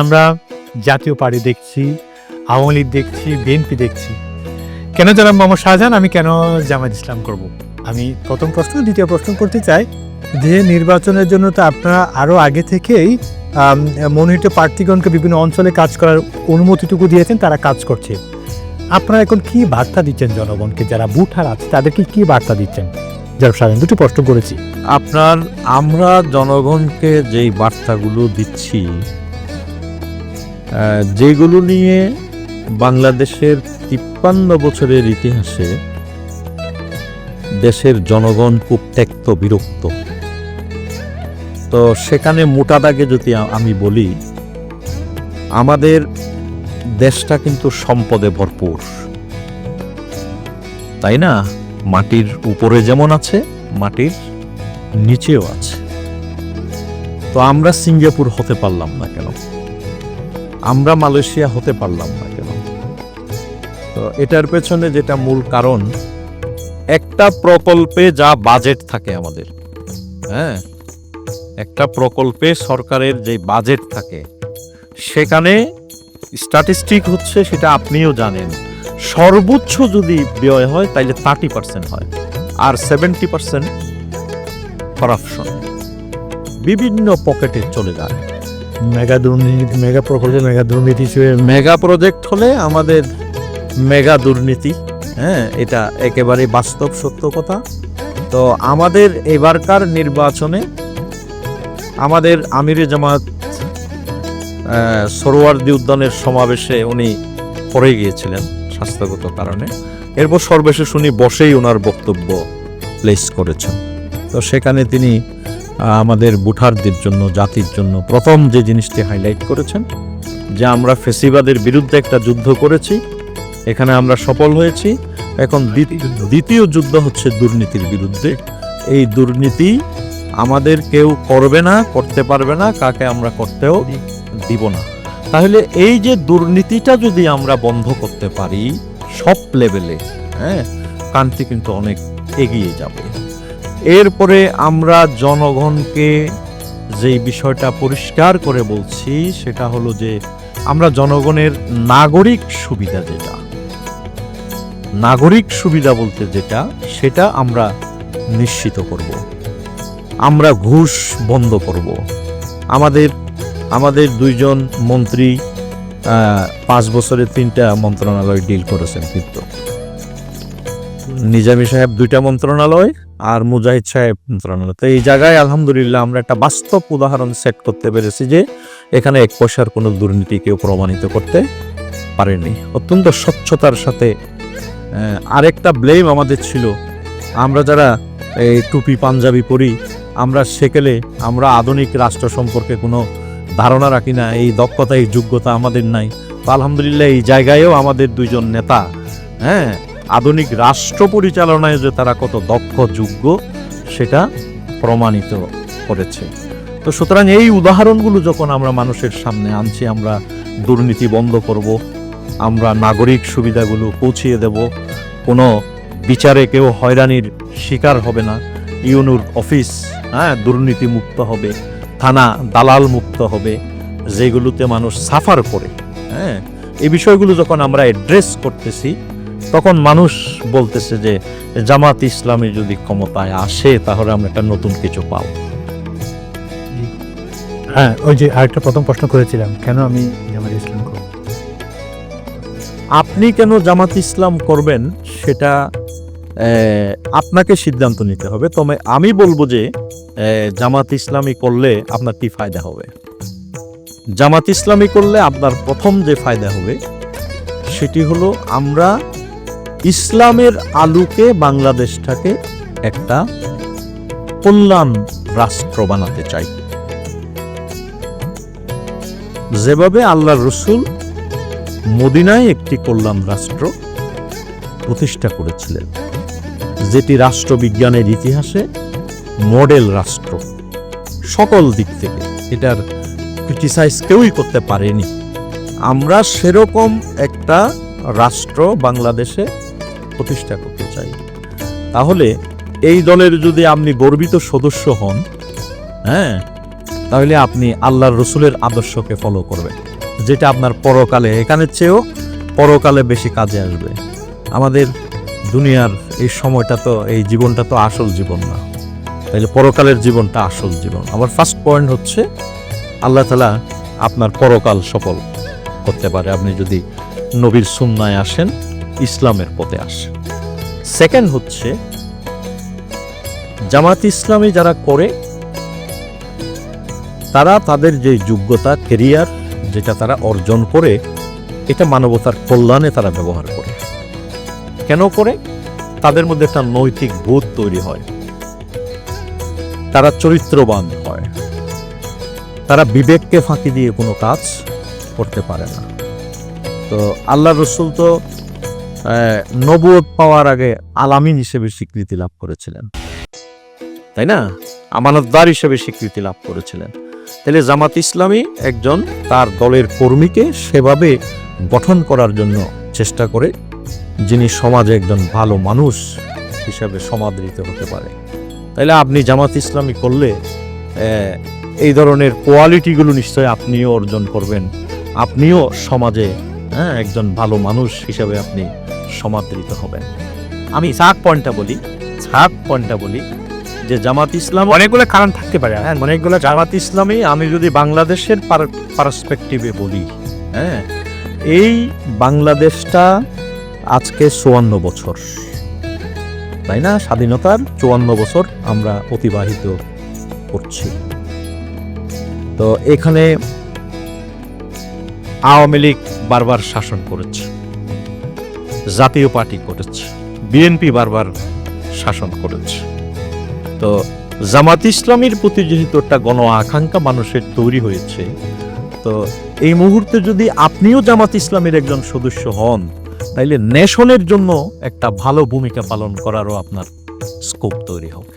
আমরা জাতীয় পার্টি দেখছি, আওয়ামী লীগ দেখছি, বিএনপি দেখছি। কেন যারা মোহাম্মদ শাহজাহান? আমি কেন জামাত ইসলাম করব? আমি প্রথম প্রশ্ন, দ্বিতীয় প্রশ্ন করতে চাই যে নির্বাচনের জন্য তো আপনারা আরও আগে থেকেই মনোনীত প্রার্থীগণকে বিভিন্ন অঞ্চলে কাজ করার অনুমতিটুকু দিয়েছেন, তারা কাজ করছে। আপনারা এখন কি বার্তা দিচ্ছেন জনগণকে? যারা বুঠার আছে, তাদেরকে কি বার্তা দিচ্ছেন? যারা দুটো প্রশ্ন করেছি। আপনার, আমরা জনগণকে যেই বার্তাগুলো দিচ্ছি যেগুলো নিয়ে বাংলাদেশের তিপ্পান্ন বছরের ইতিহাসে দেশের জনগণ খুব ত্যক্ত বিরক্ত। তো সেখানে মোটা দাগে যদি আমি বলি, আমাদের দেশটা কিন্তু সম্পদে ভরপুর। তাই না? মাটির উপরে যেমন আছে, মাটির নিচেও আছে। তো আমরা সিঙ্গাপুর হতে পারলাম না কেন? আমরা মালয়েশিয়া হতে পারলাম না কেন? তো এটার পেছনে যেটা মূল কারণ, একটা প্রকল্পে যা বাজেট থাকে আমাদের হ্যাঁ? একটা প্রকল্পে সরকারের যে বাজেট থাকে, সেখানে স্ট্যাটিস্টিক হচ্ছে সেটা আপনিও জানেন। সর্বোচ্চ যদি ব্যয় হয় তাইলে থার্টি পার্সেন্ট হয়। আর সেভেন্টি পার্সেন্ট করাপশন বিভিন্ন পকেটে চলে যায়। মেগা দুর্নীতি মেগা প্রকল্পে মেগা দুর্নীতি হিসেবে মেগা প্রজেক্ট হলে আমাদের মেগা দুর্নীতি হ্যাঁ এটা একেবারে বাস্তব সত্য কথা। তো আমাদের এবারকার নির্বাচনে আমাদের আমিরে জামাত সরোয়ার্দী উদ্যানের সমাবেশে উনি পড়ে গিয়েছিলেন। স্বাস্থ্যগত কারণে। এরপর সর্বশেষ উনি বসেই ওনার বক্তব্য প্লেস করেছেন। তো সেখানে তিনি আমাদের বুঠারদের জন্য জাতির জন্য প্রথম যে জিনিসটি হাইলাইট করেছেন যে আমরা ফেসিবাদের বিরুদ্ধে একটা যুদ্ধ করেছি এখানে আমরা সফল হয়েছি। এখন দ্বিতীয়- দ্বিতীয় যুদ্ধ হচ্ছে দুর্নীতির বিরুদ্ধে। এই দুর্নীতি আমাদের কেউ করবে না করতে পারবে না কাকে আমরা করতেও দিব না। তাহলে এই যে দুর্নীতিটা যদি আমরা বন্ধ করতে পারি, সব লেভেলে হ্যাঁ কান্ট্রি কিন্তু অনেক এগিয়ে যাবে। এরপরে আমরা জনগণকে যেই বিষয়টা পরিষ্কার করে বলছি, সেটা হলো যে আমরা জনগণের নাগরিক সুবিধা যেটা, নাগরিক সুবিধা বলতে যেটা, সেটা আমরা নিশ্চিত করব। আমরা ঘুষ বন্ধ করব। আমাদের আমাদের দুইজন মন্ত্রী পাঁচ বছরে তিনটা মন্ত্রণালয় ডিল করেছেন কিন্তু। নিজামী সাহেব দুইটা মন্ত্রণালয় আর মুজাহিদ সাহেব মন্ত্রণালয়। তো এই জায়গায় আলহামদুলিল্লাহ আমরা একটা বাস্তব উদাহরণ সেট করতে পেরেছি যে এখানে এক পয়সার কোনো দুর্নীতি কেউ প্রমাণিত করতে পারেনি। অত্যন্ত স্বচ্ছতার সাথে আরেকটা ব্লেম আমাদের ছিল। আমরা যারা, এই টুপি পাঞ্জাবি পরি, আমরা সেকেলে আমরা আধুনিক রাষ্ট্র সম্পর্কে কোনো ধারণা রাখি না, এই দক্ষতা, এই যোগ্যতা আমাদের নাই। আলহামদুলিল্লাহ এই জায়গায়ও আমাদের দুইজন নেতা হ্যাঁ আধুনিক রাষ্ট্র পরিচালনায় যে তারা কত দক্ষ, যোগ্য, সেটা প্রমাণিত করেছে। তো সুতরাং এই উদাহরণগুলো যখন আমরা মানুষের সামনে আনছি, আমরা দুর্নীতি বন্ধ করব, আমরা নাগরিক সুবিধাগুলো পৌঁছিয়ে দেব, কোনো বিচারে কেউ হয়রানির শিকার হবে না, ইউনুর অফিস হ্যাঁ দুর্নীতি মুক্ত হবে। থানা দালাল মুক্ত হবে যেগুলোতে মানুষ সাফার করে। হ্যাঁ এই বিষয়গুলো যখন আমরা অ্যাড্রেস করতেছি তখন মানুষ বলতেছে যে জামাত ইসলামী যদি ক্ষমতায় আসে তাহলে আমরা একটা নতুন কিছু পাব। হ্যাঁ ওই যে আরেকটা প্রথম প্রশ্ন করেছিলাম কেন আমি জামাত ইসলাম করব? আপনি কেন জামাত ইসলাম করবেন সেটা আপনাকে সিদ্ধান্ত নিতে হবে। তবে আমি বলব যে জামাত ইসলামী করলে আপনার কি ফায়দা হবে? জামাত ইসলামী করলে আপনার প্রথম যে ফায়দা হবে, সেটি হলো আমরা ইসলামের আলুকে বাংলাদেশটাকে একটা কল্যাণ রাষ্ট্র বানাতে চাই। যেভাবে আল্লাহ রসুল মদিনায় একটি কল্যাণ রাষ্ট্র প্রতিষ্ঠা করেছিলেন। যেটি রাষ্ট্রবিজ্ঞানের ইতিহাসে মডেল রাষ্ট্র। সকল দিক থেকে এটার ক্রিটিসাইজ কেউই করতে পারেনি। আমরা সেরকম একটা রাষ্ট্র বাংলাদেশে প্রতিষ্ঠা করতে চাই। তাহলে এই দলের যদি আপনি গর্বিত সদস্য হন হ্যাঁ তাহলে আপনি আল্লাহর রসুলের আদর্শকে ফলো করবেন, যেটা আপনার পরকালে, এখানের চেয়েও পরকালে বেশি কাজে আসবে। আমাদের দুনিয়ার এই সময়টা তো, এই জীবনটা তো আসল জীবন না। তাইলে পরকালের জীবনটা আসল জীবন। আমার ফার্স্ট পয়েন্ট হচ্ছে, আল্লাহ তালা আপনার পরকাল সফল করতে পারে। আপনি যদি নবীর সুন্নায় আসেন, ইসলামের পথে আসেন। সেকেন্ড হচ্ছে, জামাত ইসলামী যারা করে, তারা তাদের যে যোগ্যতা কেরিয়ার যেটা তারা অর্জন করে, এটা মানবতার কল্যাণে তারা ব্যবহার করে। কেন করে? তাদের মধ্যে একটা নৈতিক বোধ তৈরি হয়। তারা চরিত্রবান হয়। তারা বিবেককে ফাঁকি দিয়ে কোনো কাজ করতে পারে না। তো আল্লাহ রসুল তো নবুয়ত পাওয়ার আগে আলামিন হিসেবে স্বীকৃতি লাভ করেছিলেন। তাই না? আমানতদার হিসেবে স্বীকৃতি লাভ করেছিলেন। তাহলে জামাত ইসলামী একজন তার দলের কর্মীকে সেভাবে গঠন করার জন্য চেষ্টা করে যিনি সমাজে একজন ভালো মানুষ হিসাবে সমাদৃত হতে পারে। তাহলে আপনি জামাত ইসলামী করলে এই ধরনের কোয়ালিটিগুলো নিশ্চয়ই আপনিও অর্জন করবেন। আপনিও সমাজে হ্যাঁ একজন ভালো মানুষ হিসাবে আপনি সমাদৃত হবেন। আমি সাক পয়েন্টটা বলি সাক পয়েন্টটা বলি যে জামাত ইসলাম অনেকগুলো কারণ থাকতে পারে। হ্যাঁ অনেকগুলো জামাত ইসলামী আমি যদি বাংলাদেশের পারস্পেক্টিভে বলি হ্যাঁ এই বাংলাদেশটা আজকে চুয়ান্ন বছর। তাই না? স্বাধীনতার চুয়ান্ন বছর আমরা অতিবাহিত করছি। তো এখানে আওয়ামী লীগ বারবার শাসন করেছে, জাতীয় পার্টি করেছে, বিএনপি বারবার শাসন করেছে। তো জামাত ইসলামীর প্রতি যেহেতু একটা গণ আকাঙ্ক্ষা মানুষের তৈরি হয়েছে, তো এই মুহূর্তে যদি আপনিও জামাত ইসলামের একজন সদস্য হন তাইলে নেশনের জন্য একটা ভালো ভূমিকা পালন করারও আপনার স্কোপ তৈরি হবে